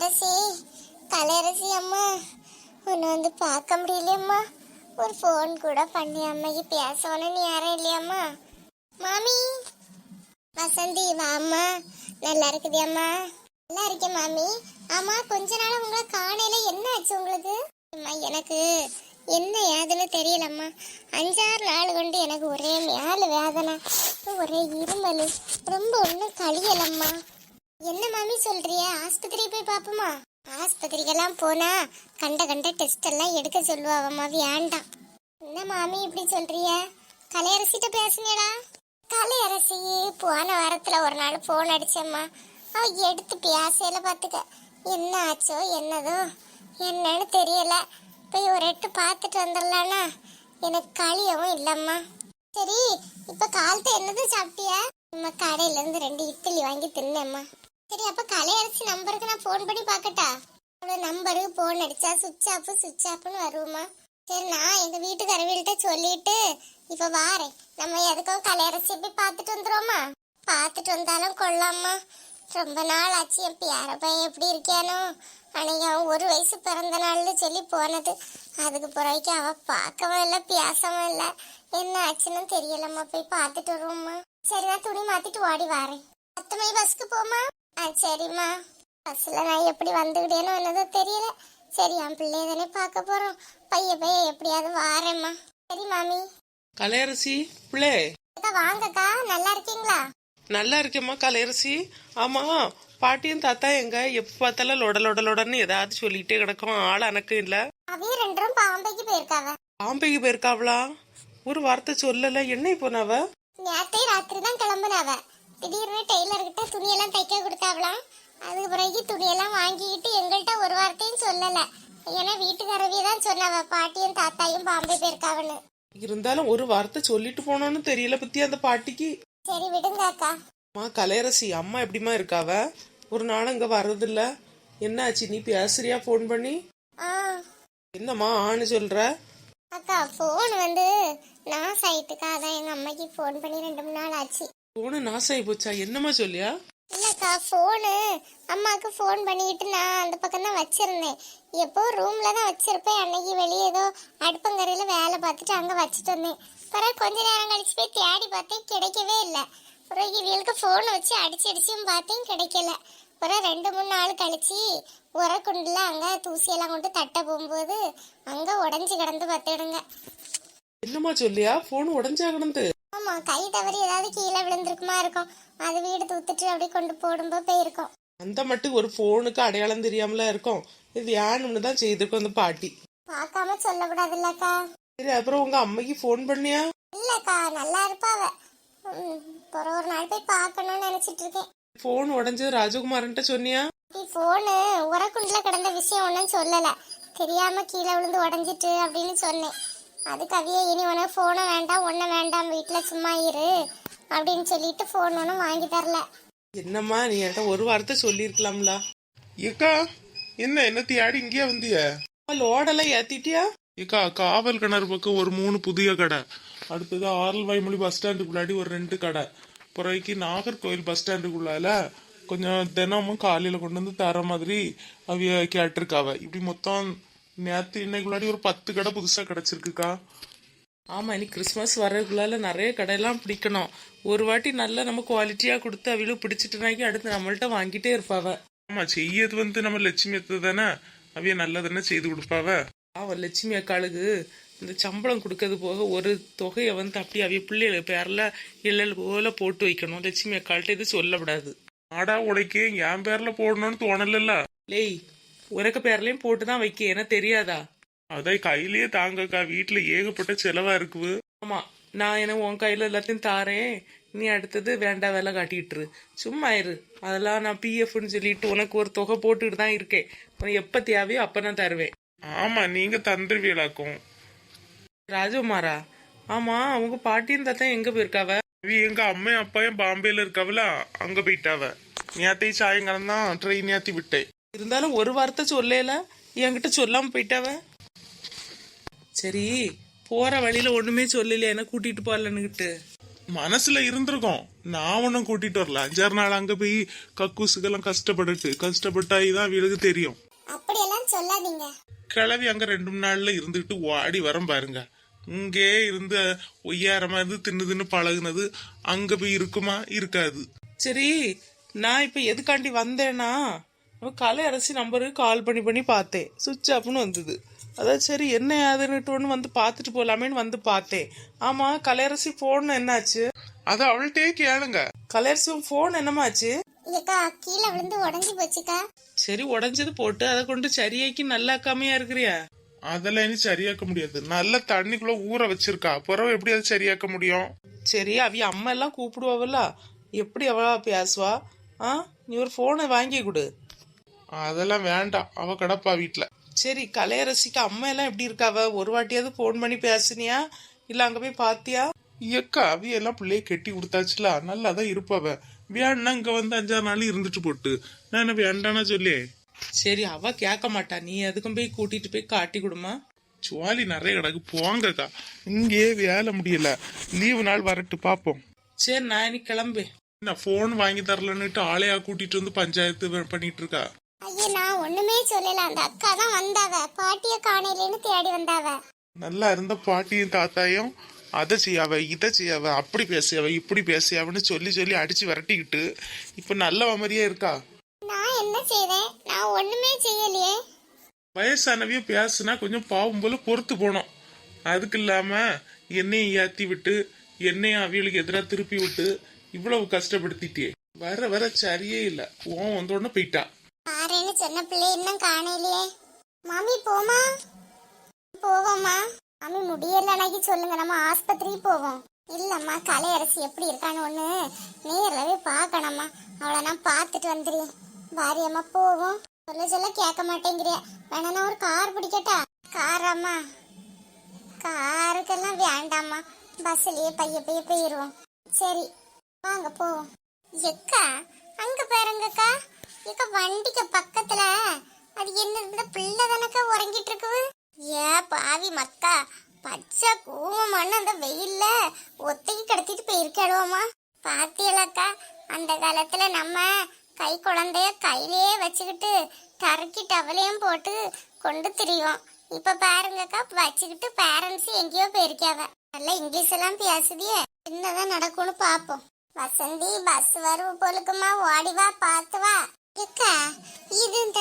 கலரசி கலரசி அம்மா. உன்னை வந்து பார்க்க முடியலையம்மா ஒரு ஃபோன் கூட பண்ணி அம்மைக்கு பேசணும்னு யாரும் இல்லையம்மா மாமி. வசந்தி வாம்மா நல்லா இருக்குதியம்மா நல்லா இருக்கேன் மாமி. ஆமா கொஞ்ச நாள் உங்களை காணையில என்ன ஆச்சு உங்களுக்கு? அம்மா எனக்கு என்ன ஏதுன்னு தெரியலம்மா அஞ்சாறு நாள் கொண்டு எனக்கு ஒரே மேல வேதனை ஒரே இருமல் ரொம்ப ஒன்றும் கழியலம்மா என்ன மாமி சொல்றிய? ஆஸ்பத்திரி போய் பாப்போமா? ஆஸ்பத்திரிக்கெல்லாம் போனா கண்ட கண்ட டெஸ்ட் எல்லாம் எடுக்க சொல்லுவாவம்மா வேண்டாம் என்ன மாமி இப்படி சொல்றிய? கலையரசிட்ட பேசுனேடா கலையரசி போன வாரத்துல ஒரு நாள் போன் அடிச்சம்மா. அவ எடுத்து பேசையில பாத்துக்க. என்ன ஆச்சோ என்னதோ என்னன்னு தெரியல. போய் ஒரு எட்டு பார்த்துட்டு வந்துடலானா எனக்கு களியவும் இல்லம்மா. சரி இப்ப காலத்தை என்னது சாப்பிட்டியா? நம்ம கடையில இருந்து ரெண்டு இட்லி வாங்கி தின்னேம்மா. சரி அப்ப கலையரசி நம்பருக்கு நான் ஃபோன் பண்ணி பார்க்கட்டா? அவளோட நம்பரு ஃபோன் அடிச்சா சுவிட்ச் ஆஃப் சுவிட்ச் ஆஃப்னு வருமா? சரி நான் எங்க வீட்டுக்காரவில்கிட்ட சொல்லிட்டு இப்ப வாரேன். நம்ம எதுக்கோ கலையரசி போய் பார்த்துட்டு வந்துருவோமா? பார்த்துட்டு வந்தாலும் கொள்ளாமா? ரொம்ப நாள் ஆச்சு என் பேர பையன் எப்படி இருக்கானோ அன்னைக்கு அவன் ஒரு வயசு பிறந்த நாள்னு சொல்லி போனது. அதுக்கு பிறகு அவன் பார்க்கவும் இல்லை பேசவும் இல்லை. என்ன ஆச்சுன்னு தெரியலம்மா போய் பார்த்துட்டு வருவோம்மா. சரி நான் துணி மாத்திட்டு ஓடி வாரேன். பத்து மணி பஸ்க்கு போமா ஆ சரிம்மா. பஸ்ல நான் எப்படி வந்துக்கிட்டேனோ என்னதோ தெரியல. சரி என் பிள்ளைய தானே பார்க்க போறோம். பைய பைய எப்படியாவது வாரேம்மா. சரி மாமி. கலையரசி பிள்ளை. அக்கா வாங்கக்கா. நல்லா இருக்கீங்களா? நல்லா இருக்கேம்மா கலையரசி. ஆமா பாட்டியும் தாத்தா எங்க? எப்ப பார்த்தாலும் லொட லொட லொடன்னு ஏதாவது சொல்லிட்டே கிடக்கும். ஆள் அணக்கம் இல்ல. அவைய ரெண்டும் பாம்பைக்கு போயிருக்காவ. பாம்பைக்கு போயிருக்காவளா? ஒரு வார்த்தை சொல்லல. என்ன போனாவ? நேத்தே ராத்திரி தான் கிளம்புனாவ. திடீர்னு டெய்லர் கிட்ட துணியெல்லாம் தைக்க கொடுத்தாவலாம் அதுக்கு பிறகு துணியெல்லாம் வாங்கிக்கிட்டு எங்கள்கிட்ட ஒரு வார்த்தையும் சொல்லல. ஏன்னா வீட்டுக்காரவிய தான் சொன்னாவ பாட்டியும் தாத்தாயும் பாம்பே போயிருக்காவன்னு இருந்தாலும் ஒரு வார்த்தை சொல்லிட்டு போனோன்னு தெரியல பத்தி அந்த பாட்டிக்கு. சரி விடுங்க அக்கா. அம்மா கலையரசி அம்மா எப்படிம்மா இருக்காவ? ஒரு நாள் இங்க வர்றதில்ல. என்னாச்சு? நீ பேசுறியா? ஃபோன் பண்ணி. என்னம்மா ஆன்னு சொல்ற? அக்கா ஃபோன் வந்து நான் சைட்டுக்கா அதான் எங்க அம்மைக்கு ஃபோன் பண்ணி ரெண்டு மூணு நாள் ஆச்சு. போன நாசாயி போச்சா? என்னம்மா சொல்லியா? இல்லக்கா ஃபோனு அம்மாவுக்கு ஃபோன் பண்ணிக்கிட்டு நான் அந்த பக்கம் தான் வச்சிருந்தேன். எப்போ ரூம்ல தான் வச்சிருப்பேன். அன்னைக்கு வெளியே ஏதோ அடுப்பங்கரையில வேலை பார்த்துட்டு அங்க வச்சுட்டு வந்தேன். பிறகு கொஞ்ச நேரம் கழிச்சு போய் தேடி பார்த்தேன் கிடைக்கவே இல்லை. பிறகு இவளுக்கு ஃபோன் வச்சு அடிச்சு அடிச்சும் பார்த்தேன் கிடைக்கல. பிறகு ரெண்டு மூணு நாள் கழிச்சு உரக்குண்டுல அங்க தூசியெல்லாம் கொண்டு தட்ட போகும்போது அங்க உடஞ்சி கிடந்து பார்த்துடுங்க என்னம்மா சொல்லியா? போன் உடஞ்சா கிடந்து. ஆமா கை தவறி ஏதாவது கீழே விழுந்திருக்குமா இருக்கும். அது வீடு தூத்துட்டு அப்படியே கொண்டு போடும்போது போயிருக்கும். அந்த மட்டும் ஒரு போனுக்கு அடையாளம் தெரியாமல இருக்கும். இது வேணும்னு தான் செய்திருக்கோம் அந்த பாட்டி. பார்க்காம சொல்லக்கூடாதுல்லக்கா. சரி அப்புறம் உங்க அம்மைக்கு ஃபோன் பண்ணியா? இல்லக்கா நல்லா இருப்பாவ ம், அப்புறம் ஒரு நாள் போய் பார்க்கணும்னு நினைச்சிட்டு இருக்கேன். போன் உடஞ்சது ராஜகுமாரன்ட்ட சொன்னியா? நீ போனு உரக்குண்டுல கிடந்த விஷயம் ஒன்றும் சொல்லல. தெரியாம கீழே விழுந்து உடஞ்சிட்டு அப்படின்னு சொன்னேன். அதுக்கு அவிய இனி உனக்கு போனும் வேண்டாம் ஒன்றும் வேண்டாம் வீட்டில் சும்மா இரு அப்படின்னு சொல்லிட்டு ஃபோன் ஒன்றும் வாங்கி தரல. என்னம்மா நீ என்கிட்ட ஒரு வார்த்தை சொல்லியிருக்கலாம்ல? ஏக்கா என்ன என்ன தேடி இங்கேயே வந்திய? லோடெல்லாம் ஏத்திட்டியா? ஏக்கா காவல் கிணறு பக்கம் ஒரு மூணு புதிய கடை. அடுத்தது ஆரல் வாய்மொழி பஸ் ஸ்டாண்டுக்குள்ளாடி ஒரு ரெண்டு கடை. பிறகு நாகர்கோவில் பஸ் ஸ்டாண்டுக்குள்ளால கொஞ்சம் தினமும் காலையில் கொண்டு வந்து தர மாதிரி அவிய கேட்டிருக்காவ. இப்படி மொத்தம் நேத்து இன்னைக்குள்ளாடி ஒரு பத்து கடை புதுசா கிடைச்சிருக்குக்கா. ஆமா இனி கிறிஸ்மஸ் வர்றதுக்குள்ளால நிறைய கடையெல்லாம் பிடிக்கணும். ஒரு வாட்டி நல்லா நம்ம குவாலிட்டியா கொடுத்து அவளும் பிடிச்சிட்டுனாக்கி அடுத்து நம்மள்ட்ட வாங்கிட்டே இருப்பாவ. ஆமா செய்யறது வந்து நம்ம லட்சுமி அத்தை தானே. அவிய நல்லதானே செய்து கொடுப்பாவ? அவன் லட்சுமி அக்காளுக்கு இந்த சம்பளம் கொடுக்கறது போக ஒரு தொகையை வந்து அப்படி அவைய பிள்ளைகள் பேர்ல இல்லல் போல போட்டு வைக்கணும். லட்சுமி அக்காள்கிட்ட இது சொல்லக்கூடாது ஆடா உடைக்கு என் பேர்ல போடணும்னு தோணலல்ல லேய் உனக்கு பேர்லயும் போட்டு தான் வைக்க ஏன்னா தெரியாதா? அதான் கையிலேயே தாங்கக்கா வீட்டுல ஏகப்பட்ட செலவா இருக்குது ஆமா நான் என்ன உன் கையில எல்லாத்தையும் தாரேன். நீ அடுத்தது வேண்டாம் வேலை காட்டிட்டுரு. சும்மா இரு. அதெல்லாம் நான் பிஎஃப்னு சொல்லிட்டு உனக்கு ஒரு தொகை போட்டுட்டு தான் இருக்கேன். உனக்கு எப்ப தேவையோ அப்ப நான் தருவேன். ஆமா நீங்க தந்துருவீங்களாக்கும். ராஜகுமாரா? ஆமா அவங்க பாட்டியும் தாத்தா எங்க போயிருக்காவ? எங்க அம்மையும் அப்பாயும் பாம்பேல இருக்கவள? அங்க போயிட்டாவ. நேத்தை சாயங்காலம் தான் ட்ரெயின் ஏத்தி விட்டேன். இருந்தாலும் ஒரு வார்த்தை சொல்லல என்கிட்ட சொல்லாம போயிட்டாவ? சரி போற வழியில ஒண்ணுமே சொல்லலையா என்ன கூட்டிட்டு போகலன்னுகிட்டு மனசுல இருந்திருக்கும். நான் ஒன்னும் கூட்டிட்டு வரல. அஞ்சாறு நாள் அங்க போய் கக்கூசுக்கெல்லாம் கஷ்டப்பட்டுட்டு கஷ்டப்பட்டாய் தான் அவளுக்கு தெரியும் சொல்லாதீங்க. கிளவி அங்க ரெண்டு மூணு நாள்ல இருந்துட்டு ஓடி வரம் பாருங்க. இங்கே இருந்து ஒய்யாரமா இருந்து தின்னு தின்னு பழகுனது அங்க போய் இருக்குமா? இருக்காது. சரி நான் இப்போ எதுக்காண்டி வந்தேன்னா நம்ம கலை அரசி நம்பருக்கு கால் பண்ணி பண்ணி பார்த்தேன். சுவிட்ச் ஆஃப்னு வந்தது. அதான் சரி என்ன யாதுன்னுட்டு ஒன்று வந்து பார்த்துட்டு போகலாமேன்னு வந்து பார்த்தேன். ஆமாம் கலையரசி ஃபோன் என்னாச்சு? அது அவள்கிட்டயே கேளுங்க. கலையரசி ஃபோன் என்னமாச்சு? ஏக்கா கீழே விழுந்து உடஞ்சி போச்சுக்கா. சரி உடஞ்சது போட்டு அதை கொண்டு சரியாக்கி நல்லா கம்மியா இருக்கிறியா? அதெல்லாம் இனி சரியாக்க முடியாது. நல்ல தண்ணிக்குள்ள ஊற வச்சிருக்கா. அப்புறம் எப்படி அது சரியாக்க முடியும்? சரி அவிய அம்மா எல்லாம் கூப்பிடுவாவல்ல எப்படி அவளா பேசுவா? ஆ நீ ஒரு ஃபோனை வாங்கி கொடு. அதெல்லாம் வேண்டாம். அவ கிடப்பா வீட்டுல சரி கலையரசிக்கு அம்மா எல்லாம் எப்படி இருக்காவ? ஒரு வாட்டியாவது ஃபோன் பண்ணி பேசுனியா? இல்ல அங்க போய் பாத்தியா? அவி எல்லாம் பிள்ளைய கெட்டி கொடுத்தாச்சுல. நல்லா தான் இருப்பாவ வேணா இங்க வந்து அஞ்சாறு நாள் இருந்துட்டு போட்டு. நான் என்ன வேண்டானா சொல்லி. சரி அவ கேட்க மாட்டா. நீ எதுக்கும் போய் கூட்டிட்டு போய் காட்டி கொடுமா. சுவாலி நிறைய கிடக்கு. போங்கக்கா. இங்கேயே வேலை முடியல. லீவு நாள் வரட்டு பாப்போம். சரி நான் கிளம்பு. நான் போன் வாங்கி தரலன்னுட்டு ஆளையா கூட்டிட்டு வந்து பஞ்சாயத்து பண்ணிட்டு இருக்கா? ஐயா நான் ஒண்ணுமே சொல்லல. அந்த அக்கா தான் வந்தாவ. பாட்டிய காணையிலேன்னு தேடி வந்தாவ. நல்லா இருந்த பாட்டியும் தாத்தாயும் அதை செய்யாவ இதை செய்யாவ அப்படி பேசியாவ இப்படி பேசியாவன்னு சொல்லி சொல்லி அடிச்சு விரட்டிக்கிட்டு இப்ப நல்ல மாதிரியே இருக்கா? நான் என்ன செய்தேன் நான் ஒண்ணுமே செய்யலையே. வயசானவையும் பேசுனா கொஞ்சம் பாவம் போல பொறுத்து போனோம். அதுக்கு இல்லாம என்னையும் ஏத்தி விட்டு என்னையும் அவியலுக்கு எதிராக திருப்பி விட்டு இவ்வளவு கஷ்டப்படுத்திட்டே. வர வர சரியே இல்ல. ஓன் வந்தோடனே போயிட்டா. பாருன்னு சொன்ன பிள்ளை இன்னும் காணையிலையே மாமி போமா போவோம்மா. மாமி முடியலனாக்கி சொல்லுங்க. நம்ம ஆஸ்பத்திரிக்கு போவோம். இல்லம்மா கலையரசி எப்படி இருக்கான்னு ஒன்று நேரில் பார்க்கணும்மா. அவளை நான் பார்த்துட்டு வந்துடுறேன் பாரியம்மா போவோம். சொல்ல சொல்ல கேட்க மாட்டேங்கிறிய? வேணா நான் ஒரு கார் பிடிக்கட்டா? காராம்மா காருக்கெல்லாம் வேண்டாம்மா. பஸ்லயே பைய பைய போயிடுவோம் சரி வாங்க போவோம். எக்கா அங்கே பாருங்கக்கா. எக்கா வண்டிக்கு பக்கத்துல அது என்ன இந்த பிள்ளை தானக்கா உறங்கிட்டு இருக்குது? ஏ பாவி மக்கா பச்சை கூவமான அந்த வெயில்ல ஒத்தைக்கு கடத்திட்டு போயிருக்காடுவோமா பாத்தியலக்கா அந்த காலத்துல நம்ம கை குழந்தைய கையிலேயே வச்சுக்கிட்டு டரக்கி டவலையும் போட்டு கொண்டு திரியும். இப்ப பாருங்கக்கா வச்சுக்கிட்டு பேரண்ட்ஸ் எங்கேயோ போயிருக்காவ. நல்லா இங்கிலீஷ் எல்லாம் பேசுதியே என்னதான் நடக்கும்னு பாப்போம். வசந்தி பஸ் வருவ போலுக்குமா ஓடி வா பார்த்து வா. எக்கா இது இந்த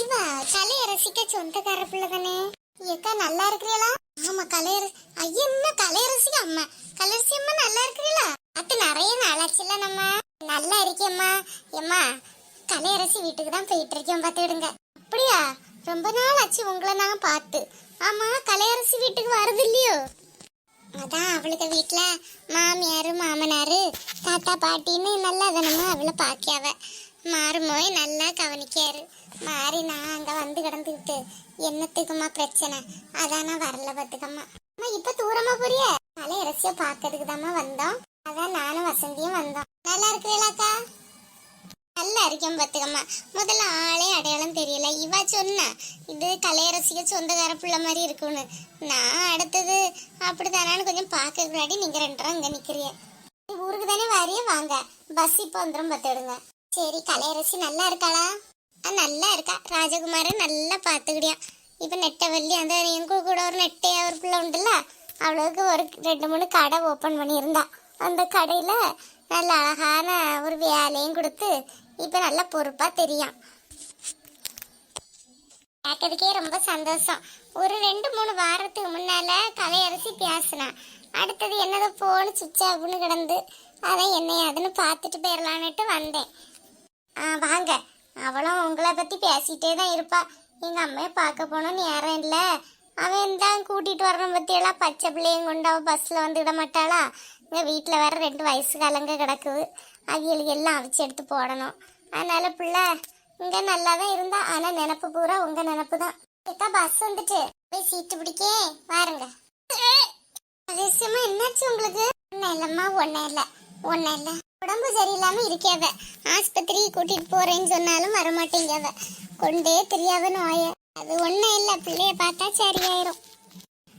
இவ கலையரசிக்க சொந்தக்கார பிள்ளை தானே? எக்கா நல்லா இருக்கிறீங்களா ஆமா கலையர ஐயம்மா கலையரசிக்கு அம்மா கலையரசி அம்மா. நல்லா இருக்கிறீங்களா அத்து நிறைய நாளாச்சுல நம்ம. நல்லா இருக்கேம்மா ஏம்மா கலையரசி வீட்டுக்கு தான் போயிட்டு இருக்கேன் பார்த்துடுங்க அப்படியா? ரொம்ப நாள் ஆச்சு உங்களை நான் பார்த்து. ஆமா கலையரசி வீட்டுக்கு வருது இல்லையோ அதான் அவளுக்கு வீட்டில் மாமியார் மாமனாரு தாத்தா பாட்டின்னு நல்லா தானம்மா அவளை பாக்கியாவ. மாறுமோய் நல்லா கவனிக்காரு. மாறி நான் அங்க வந்து கிடந்துக்கிட்டு என்னத்துக்குமா பிரச்சனை? அதான் நான் வரல பார்த்துக்கம்மா. அம்மா இப்ப தூரமா போறிய? கலையரசிய பாக்கிறதுக்கு வந்தோம். அதான் நானும் வசந்தியும் வந்தோம். நல்லா இருக்கிறீங்களாக்கா நல்லா இருக்கேன் பார்த்துக்கம்மா. முதல்ல ஆளே அடையாளம் தெரியல. இவா சொன்னா இது கலையரசிக்கு சொந்தக்கார பிள்ளை மாதிரி இருக்கும்னு. நான் அடுத்தது அப்படித்தானான்னு கொஞ்சம் பார்க்க முன்னாடி நீங்க ரெண்டரும் இங்க நிக்கிறீங்க. ஊருக்கு தானே வாரியே? வாங்க. பஸ் இப்போ வந்துடும் பார்த்துடுங்க சரி கலையரசி நல்லா இருக்காளா? ஆ நல்லா இருக்கா. ராஜகுமார நல்லா பார்த்துக்கிடியா இப்போ நெட்டவள்ளி அந்த எங்க கூட ஒரு நெட்டை ஒரு பிள்ளை உண்டுல்ல அவளுக்கு ஒரு ரெண்டு மூணு கடை ஓப்பன் பண்ணியிருந்தா. அந்த கடையில் நல்ல அழகான ஒரு வேலையும் கொடுத்து இப்போ நல்லா பொறுப்பாக தெரியும் கேட்கறதுக்கே ரொம்ப சந்தோஷம். ஒரு ரெண்டு மூணு வாரத்துக்கு முன்னால் கலையரசி பேசினா அடுத்தது என்னதோ போன் சுவிட்ச் ஆகுன்னு கிடந்து அதான் என்னையாதுன்னு பார்த்துட்டு போயிடலான்னுட்டு வந்தேன். வாங்க. அவளும் உங்களை பற்றி பேசிகிட்டே தான் இருப்பா. எங்கள் அம்மையை பார்க்க போனோம் நேரம் இல்லை. அவன் தான் கூட்டிகிட்டு வரணும் பற்றியெல்லாம் பச்சை பிள்ளையும் கொண்டு அவள் பஸ்ஸில் வந்து விட மாட்டாளா? இங்கே வீட்டில் வர ரெண்டு வயசு காலங்க கிடக்குது. அவியலுக்கு எல்லாம் அவிச்சு எடுத்து போடணும். அதனால் பிள்ளை இங்கே நல்லா தான் இருந்தா ஆனால் நினப்பு பூரா உங்கள் நினப்பு தான். ஏக்கா பஸ் வந்துட்டு. போய் சீட்டு பிடிக்கே. வாருங்க. ரகசியமா என்னாச்சு உங்களுக்கு? ஒன்றும் இல்லைம்மா ஒன்றும் இல்லை. ஒன்றும் இல்லை. உடம்பு சரியில்லாம இருக்கேவ. ஆஸ்பத்திரி கூட்டிட்டு போறேன்னு சொன்னாலும் வரமாட்டேங்கவ. கொண்டே தெரியாத நோய. அது ஒன்றும் இல்லை. பிள்ளைய பார்த்தா சரியாயிரும்.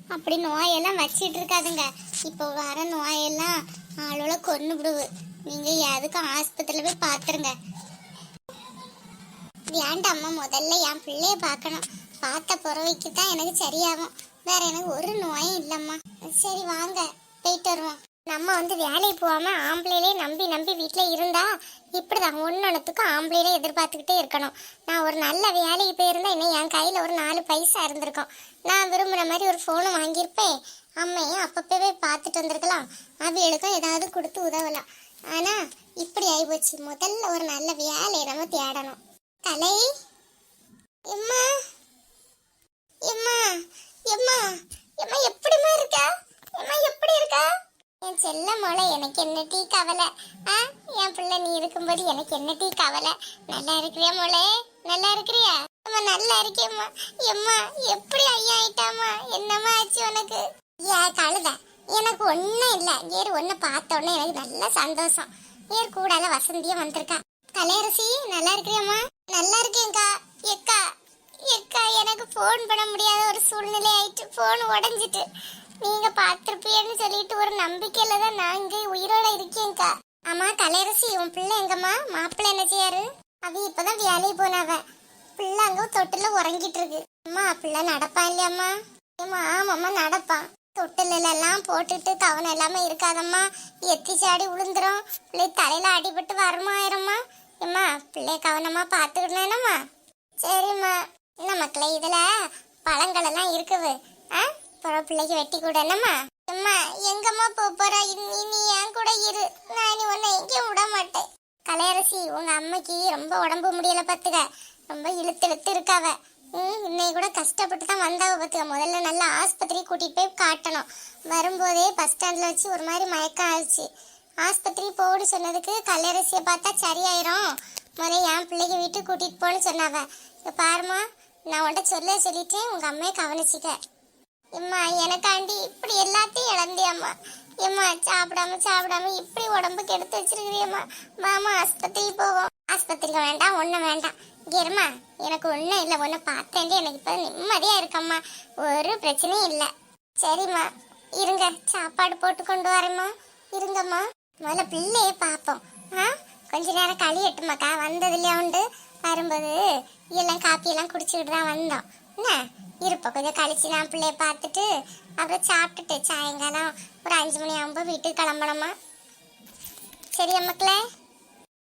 அப்படி நோயெல்லாம் வச்சிட்டு இருக்காதுங்க. இப்போ வர நோயெல்லாம் ஆளோட கொண்டு விடுவு நீங்க எதுக்கும் ஆஸ்பத்திரியில போய் பாத்துருங்க. வேண்டாம்மா முதல்ல என் பிள்ளைய பார்க்கணும். பார்த்த புறவைக்கு தான் எனக்கு சரியாகும். வேற எனக்கு ஒரு நோயும் இல்லம்மா. சரி வாங்க. போயிட்டு வருவோம். நம்ம வந்து வேலைக்கு போகாம ஆம்பளையிலே நம்பி நம்பி வீட்டில் இருந்தா இப்படிதான். ஒன்னொன்னுத்துக்கும் ஆம்பளையிலே எதிர்பார்த்துக்கிட்டே இருக்கணும். நான் ஒரு நல்ல வேலைக்கு போயிருந்தா இன்னும் என் கையில் ஒரு நாலு பைசா இருந்திருக்கும். நான் விரும்புகிற மாதிரி ஒரு ஃபோனும் வாங்கியிருப்பேன். அம்மையும் அப்பப்பவே பார்த்துட்டு வந்திருக்கலாம். அவளுக்கும் ஏதாவது கொடுத்து உதவலாம். ஆனால் இப்படி ஆகிப்போச்சு முதல்ல ஒரு நல்ல வேலையை நம்ம தேடணும். கலை எம்மா எம்மா எம்மா எம்மா எப்படிம்மா இருக்கா எம்மா எப்படி இருக்கா என் செல்ல மோளை எனக்கு என்ன டீ கவலை? ஆ? என் பிள்ளை நீ இருக்கும்போது எனக்கு என்ன டீ கவலை? நல்லா இருக்கிறியா மோளே? நல்லா இருக்கிறியா? அம்மா நல்லா இருக்கேம்மா. எம்மா எப்படி ஐயா ஆயிட்டாமா என்னம்மா ஆச்சு உனக்கு? ஏ கழுத எனக்கு ஒன்றும் இல்லை. ஏறு ஒன்று பார்த்த உடனே எனக்கு நல்ல சந்தோஷம். ஏர் கூடால வசந்தியும் வந்திருக்கா. கலையரசி நல்லா இருக்கிறியாம்மா? நல்லா இருக்கேன்க்கா. எக்கா எக்கா எனக்கு ஃபோன் பண்ண முடியாத ஒரு சூழ்நிலை ஆயிட்டு ஃபோன் உடஞ்சிட்டு. நீங்க பார்த்திருப்பீன்னு சொல்லிட்டு ஒரு நம்பிக்கையில தான் நான் இங்க உயிரோட இருக்கேன்க்கா. அம்மா கலையரசி உன் பிள்ளை எங்கம்மா? மாப்பிள்ளை என்ன செய்யாரு? அது இப்பதான் வேலைக்கு போனாவ. பிள்ளை அங்க தொட்டில உறங்கிட்டு இருக்கு அம்மா பிள்ளை நடப்பான் இல்லையாம்மா? ஏம்மா ஆமாம்மா நடப்பான். தொட்டில எல்லாம் போட்டுட்டு கவனம் எல்லாமே இருக்காதம்மா. எத்தி சாடி விழுந்துரும் பிள்ளை தலையில அடிபட்டு வருமாயிரம்மா ஏம்மா பிள்ளைய கவனமா பாத்துக்கணும்மா சரிம்மா. என்ன மக்களே இதுல பழங்கள் எல்லாம் இருக்குது ஆ? அப்புறம் பிள்ளைக்கு வெட்டி கூட என்னம்மா அம்மா எங்கம்மா போக போறா? இனி நீ என் கூட இரு. நான் இனி உன்னை எங்கேயும் விட மாட்டேன். கலையரசி உங்க அம்மைக்கு ரொம்ப உடம்பு முடியல பாத்துக்க. ரொம்ப இழுத்து இழுத்து இருக்காவ. இன்னைக்கு கூட கஷ்டப்பட்டு தான் வந்தாவ பார்த்துக்க முதல்ல நல்லா ஆஸ்பத்திரி கூட்டிட்டு போய் காட்டணும். வரும்போதே பஸ் ஸ்டாண்டில் வச்சு ஒரு மாதிரி மயக்கம் ஆயிடுச்சு. ஆஸ்பத்திரி போடு சொன்னதுக்கு கல்லரசியை பார்த்தா சரியாயிரும். முதல்ல என் பிள்ளைக்கு வீட்டுக்கு கூட்டிகிட்டு போன்னு சொன்னாவ. இப்போ பாருமா நான் உன்கிட்ட சொல்ல சொல்லிட்டேன். உங்கள் அம்மையை கவனிச்சுக்க. எம்மா எனக்காண்டி இப்படி எல்லாத்தையும் இழந்தியம்மா. எம்மா சாப்பிடாம சாப்பிடாம இப்படி உடம்புக்கு எடுத்து வச்சிருக்கிறியம்மா. மாமா ஆஸ்பத்திரி போவோம். ஆஸ்பத்திரிக்கு வேண்டாம் ஒன்றும் வேண்டாம். இருமா எனக்கு ஒன்றும் இல்லை ஒன்று பார்த்தேன் எனக்கு இப்போ நிம்மதியாக இருக்கம்மா. ஒரு பிரச்சனையும் இல்லை. சரிம்மா இருங்க சாப்பாடு போட்டு கொண்டு வரேம்மா. இருங்கம்மா முதல்ல பிள்ளையே பார்ப்போம். ஆ கொஞ்ச நேரம் கழியட்டுமாக்கா வந்ததுலையா உண்டு? வரும்போது எல்லாம் காப்பியெல்லாம் குடிச்சுக்கிட்டு தான் வந்தோம். என்ன? இருப்போம். கொஞ்சம் கழிச்சு நான் பிள்ளைய பார்த்துட்டு அப்புறம் சாப்பிட்டுட்டு சாயங்காலம் ஒரு அஞ்சு மணி ஆகும்போது வீட்டுக்கு கிளம்பணுமா? சரி அம்மக்களே.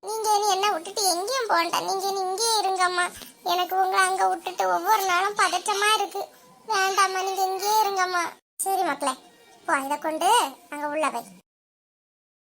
நீங்கள் இனி என்ன விட்டுட்டு எங்கேயும் போகண்டா. நீங்கள் இனி இங்கேயே இருங்கம்மா. எனக்கு உங்களை அங்கே விட்டுட்டு ஒவ்வொரு நாளும் பதட்டமாக இருக்குது வேண்டாம்மா நீங்க இங்கேயே இருங்கம்மா. சரி மக்களே. போ இதை கொண்டு அங்கே உள்ள வை.